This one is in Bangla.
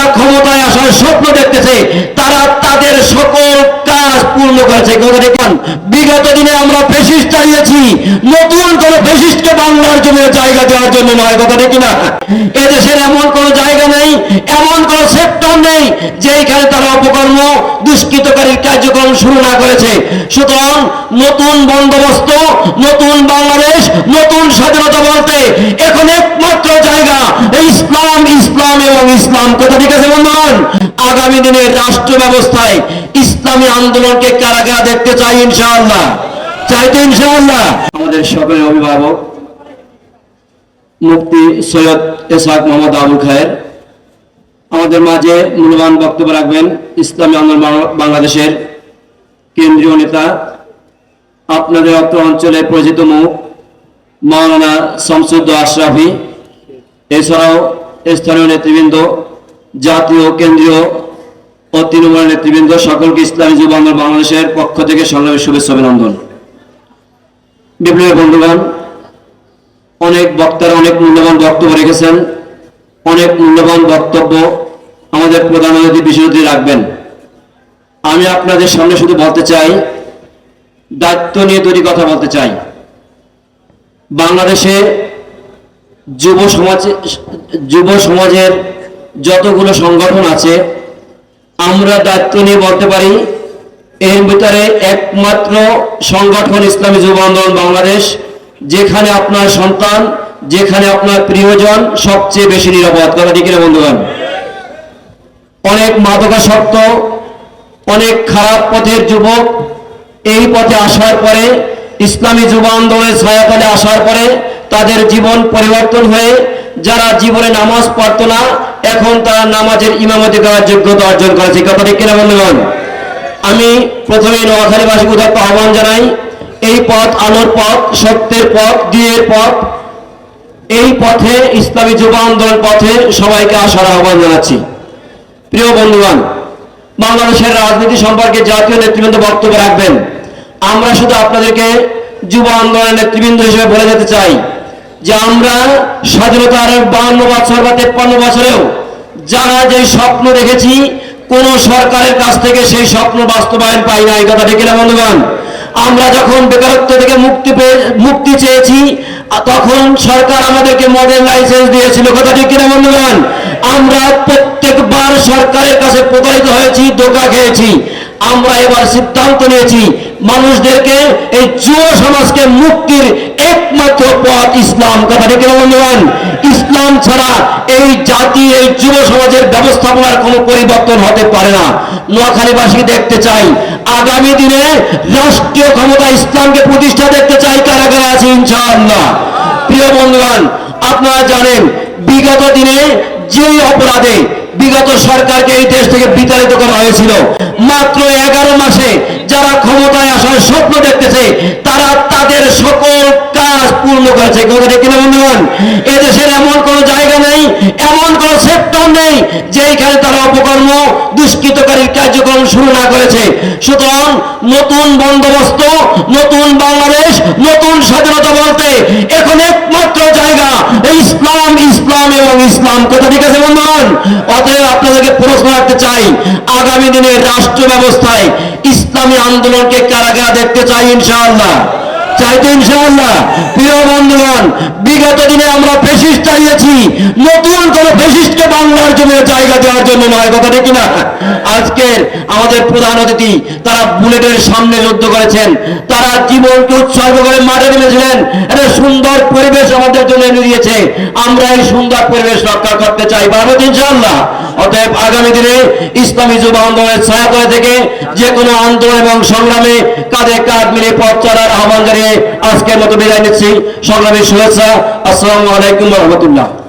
যারা ক্ষমতায় আসার স্বপ্ন দেখতেছে, তারা তাদের সকল কাজ পূর্ণ করেছে। দেখুন, বিগত দিনে আমরা ফেসিস্ট চালিয়েছি নতুন কোন ফেসিস্টকে বাংলার জন্য জায়গা দেওয়ার জন্য নয়, কথা দেখি না এদেশের এমন কোন জায়গা নেই, এমন কোন সেক্টর নেই যেখানে তারা অপকর্ম দুষ্কৃতকারী কার্যক্রম শুরু না করেছে। সুতরাং নতুন বন্দোবস্ত, নতুন বাংলাদেশ, নতুন স্বাধীনতা বলতে এখন একমাত্র জায়গা এই ইসলাম ইসলাম এবং ইসলাম। কথা ঠিক আছে, বন্ধুগণ? আগামী দিনের রাষ্ট্র ব্যবস্থায় ইসলামী আন্দোলনকে কারা কারা দেখতে চাই ইনশাআল্লাহ। চাইতো ইনশাআল্লাহ। আমাদের সকলের অভিভাবক, মুফতি সৈয়দ এসাক মোহাম্মদ আবুল খায়ের, আমাদের মাঝে মূল্যবান বক্তব্য রাখবেন। ইসলামী আন্দোলন বাংলাদেশের কেন্দ্রীয় নেতা, আপনাদের অত্র অঞ্চলে পরিচিত মুখ মাওলানা শামসুদ্দ আশরাফি এছাড়াও স্থানীয় নেতৃবৃন্দ, জাতীয়, কেন্দ্রীয় ও তৃণমূল নেতৃবৃন্দ, সকলকে ইসলামী যুব বাংলাদেশের পক্ষ থেকে সংগ্রামী শুভেচ্ছা অভিনন্দন। বিপ্লবী বন্ধুগণ, অনেক বক্তারা অনেক মূল্যবান বক্তব্য রেখেছেন। অনেক মূল্যবান বক্তব্য আমাদের প্রধান অতিথি বিশেষজ্ঞ রাখবেন। আমি আপনাদের সামনে শুধু বলতে চাই, দায়িত্ব নিয়ে দুটি কথা বলতে চাই। বাংলাদেশে যুব সমাজ, যুব সমাজের যতগুলো সংগঠন আছে, আমরা দায়িত্ব নিয়ে বলতে পারি, এর ভিতরে একমাত্র সংগঠন ইসলামী যুব আন্দোলন বাংলাদেশ, যেখানে আপনার সন্তান, যেখানে আপনার প্রিয়জন সবচেয়ে বেশি নিরাপদ। কথা ঠিক বন্ধুগণ? অনেক মাদকাসক্ত, অনেক খারাপ পথের যুবক এই পথে আসার পরে, ইসলামী যুব আন্দোলনের ছায়াতলে আসার পরে তাদের জীবন পরিবর্তন হয়ে যারা জীবনে নামাজ পড়তো না, এখন তারা নামাজের ইমামতি করার যোগ্যতা অর্জন করেছে। কথা ঠিক কিনা বন্ধুগণ? আমি প্রথমে নোয়াখালীবাসী উদাত্ত আহ্বান জানাই, এই পথ আলোর পথ, সত্যের পথ, দিয়ের পথ, এই পথে ইসলামী যুব আন্দোলন পথে সবাইকে আসার আহ্বান জানাচ্ছি। প্রিয় বন্ধুগণ, বাংলাদেশের রাজনীতি সম্পর্কে জাতীয় নেতৃবৃন্দ বক্তব্য রাখবেন। আমরা শুধু আপনাদেরকে যুব আন্দোলনের নেতৃবৃন্দ হিসেবে বলে যেতে চাই যে আমরা স্বাধীনতার বান্ন বছর বা তেপ্পান্ন বছরেও যারা যে স্বপ্ন দেখেছি, কোন সরকারের কাছ থেকে সেই স্বপ্ন বাস্তবায়ন পাই না এই কথা ঠিক না বন্ধুগণ? আমরা যখন বেকারত্ব থেকে মুক্তি পেয়ে, মুক্তি চেয়েছি, তখন সরকার আমাদেরকে মডেল লাইসেন্স দিয়েছিল। কথা ঠিক কিনা, বন্ধুগণ? আমরা প্রত্যেকবার সরকারের কাছে প্রতারিত হয়েছি, ধোকা খেয়েছি। আমরা এবার সিদ্ধান্ত নিয়েছি মানুষদেরকে এই যুব সমাজকে মুক্তির একমাত্র পথ ইসলাম। কথা কিনা বন্ধুগণ? ইসলাম ছাড়া এই জাতি, এই যুব সমাজের ব্যবস্থাপনার কোনো পরিবর্তন হতে পারে না। নোয়াখালীবাসী দেখতে চাই। আগামী দিনে রাষ্ট্রীয় ক্ষমতা ইসলামকে প্রতিষ্ঠা দেখতে চাই কারাগারে আছে ইনশাআল্লাহ। প্রিয় বন্ধুগণ, আপনারা জানেন, বিগত দিনে যেই অপরাধে বিগত সরকারকে এই দেশ থেকে বিতাড়িত করা হয়েছিল, মাত্র এগারো মাসে যারা স্বপ্ন দেখতেছে, তারা তাদের সকল কাজ পূর্ণ করেছে। কথা ঠিক কিনা বন্ধুগণ? এদেশের এমন কোন জায়গা নেই, এমন কোন সেক্টর নেই যেখানে তারা অপকর্ম, দুষ্কৃতকারীর কার্যক্রম শুরু না করেছে। সুতরাং নতুন বন্দোবস্ত, নতুন বাংলাদেশ, নতুন স্বাধীনতা বলতে এখন একমাত্র জায়গা ইসলাম ইসলাম এবং ইসলাম। কথা ঠিক আছে বন্ধুগণ? অতএব আপনাদেরকে প্রশ্ন রাখতে চাই, আগামী দিনে রাষ্ট্র ব্যবস্থায় ইসলামী আন্দোলনকে কারা কারা দেখতে চাই ইনশাআল্লাহ। চাইতো ইনশাআল্লাহ। বন্ধুগণ, বিগত দিনে আমরা ফেসিস্ট চালিয়েছি। নতুন কোন ফেসিস্টকে বাংলার জন্য জায়গা দেওয়ার জন্য নয়, কথা ঠিক না আজকের আমাদের প্রধান অতিথি, তারা বুলেটের সামনে যুদ্ধ করেছেন। তারা জীবনকে উৎসর্গ করে মাঠে নেমেছিলেন। একটা সুন্দর পরিবেশ আমাদের জন্য এনে দিয়েছে। আমরা এই সুন্দর পরিবেশ রক্ষা করতে চাই, পারব তো ইনশাআল্লাহ? অতএব আগামী দিনে ইসলামী যুব আন্দোলনের ছায়াতলে থেকে যে কোনো আন্দোলন এবং সংগ্রামে কাঁধে কাঁধ মিলে পথ চলার আহ্বান জানিয়ে আজকের মতো বিদায় নিচ্ছি। সংগ্রামের শুভেচ্ছা। আসসালামু আলাইকুম রহমতুল্লাহ।